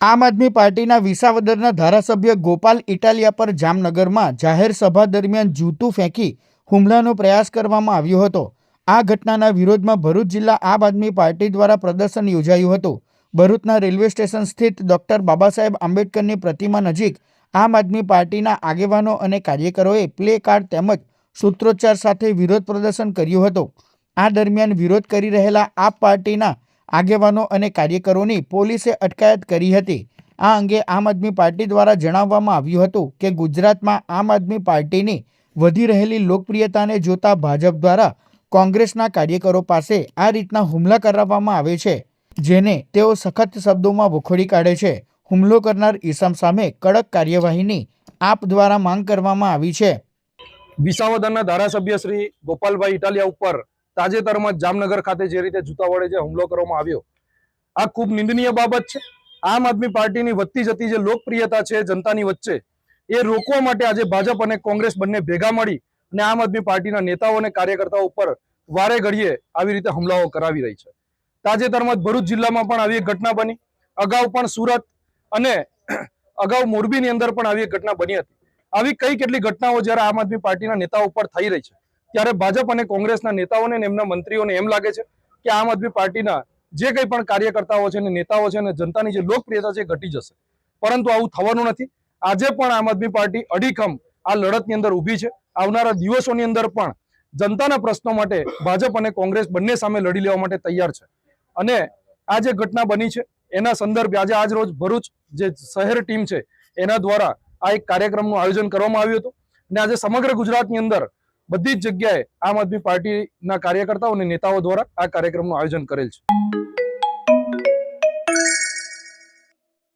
આમ આદમી પાર્ટીના વિસાવદરના ધારાસભ્ય ગોપાલ ઇટાલિયા પર જામનગરમાં જાહેર સભા દરમિયાન જૂતું ફેંકી હુમલાનો પ્રયાસ કરવામાં આવ્યો હતો. આ ઘટનાના વિરોધમાં ભરૂચ જિલ્લા આમ આદમી પાર્ટી દ્વારા પ્રદર્શન યોજાયું હતું. ભરૂચના રેલવે સ્ટેશન સ્થિત ડોક્ટર બાબા સાહેબ આંબેડકરની પ્રતિમા નજીક આમ આદમી પાર્ટીના આગેવાનો અને કાર્યકરોએ પ્લે કાર્ડ તેમજ સૂત્રોચ્ચાર સાથે વિરોધ પ્રદર્શન કર્યું હતું. આ દરમિયાન વિરોધ કરી રહેલા આપ પાર્ટીના આગેવાનો અને કાર્યકરોની પોલીસે અટકાયત કરી હતી. આ અંગે આમ આદમી પાર્ટી દ્વારા જણાવવામાં આવ્યું હતું કે ગુજરાતમાં આમ આદમી પાર્ટીની વધી રહેલી લોકપ્રિયતાને જોતા ભાજપ દ્વારા કોંગ્રેસના કાર્યકરો પાસે આ રીતના હુમલા કરાવવામાં આવે છે, જેને તેઓ સખત શબ્દોમાં વખોડી કાઢે છે. હુમલો કરનાર ઈસમ સામે કડક કાર્યવાહીની આપ દ્વારા માંગ કરવામાં આવી છે. વિસાવદરના ધારાસભ્ય શ્રી ગોપાલભાઈ ઇટાલિયા ઉપર તાજેતરમાં જામનગર ખાતે જે રીતે જૂતા વડે જે હુમલો કરવામાં આવ્યો, આ ખૂબ નિંદનીય બાબત છે. આમ આદમી પાર્ટીની વધતી જતી જે લોકપ્રિયતા છે જનતાની વચ્ચે, એ રોકવા માટે આજે ભાજપ અને કોંગ્રેસ બંને ભેગા મળી અને આમ આદમી પાર્ટીના નેતાઓ અને કાર્યકર્તાઓ ઉપર વારે ઘડીએ આવી રીતે હુમલાઓ કરાવી રહી છે. તાજેતરમાં ભરૂચ જિલ્લામાં પણ આવી એક ઘટના બની. અગાઉ પણ સુરત અને અગાઉ મોરબીની અંદર પણ આવી એક ઘટના બની હતી. આવી કઈ કેટલી ઘટનાઓ જ્યારે આમ આદમી પાર્ટીના નેતાઓ ઉપર થઈ રહી છે? ત્યારે ભાજપ અને કોંગ્રેસના નેતાઓને એમના મંત્રીઓને એમ લાગે છે કે આમ આદમી પાર્ટીના જે કંઈ પણ કાર્યકર્તાઓ છે અને નેતાઓ છે અને જનતાની જે લોકપ્રિયતા છે ઘટી જશે. પરંતુ આવું થવાનું નથી. આજે પણ આમ આદમી પાર્ટી અડીખમ આ લડતની અંદર ઊભી છે. આવનારા દિવસોની અંદર પણ જનતાના પ્રશ્નો માટે ભાજપ અને કોંગ્રેસ બંને સામે લડી લેવા માટે તૈયાર છે. અને આ જે ઘટના બની છે, એના સંદર્ભે આજે આજ રોજ ભરૂચ જે શહેર ટીમ છે, એના દ્વારા આ એક કાર્યક્રમનું આયોજન કરવામાં આવ્યું હતું. અને આજે સમગ્ર ગુજરાતની અંદર બધી જ જગ્યાએ આમ આદમી પાર્ટીના કાર્યકર્તાઓ અને નેતાઓ દ્વારા આ કાર્યક્રમનું આયોજન કરેલ છે.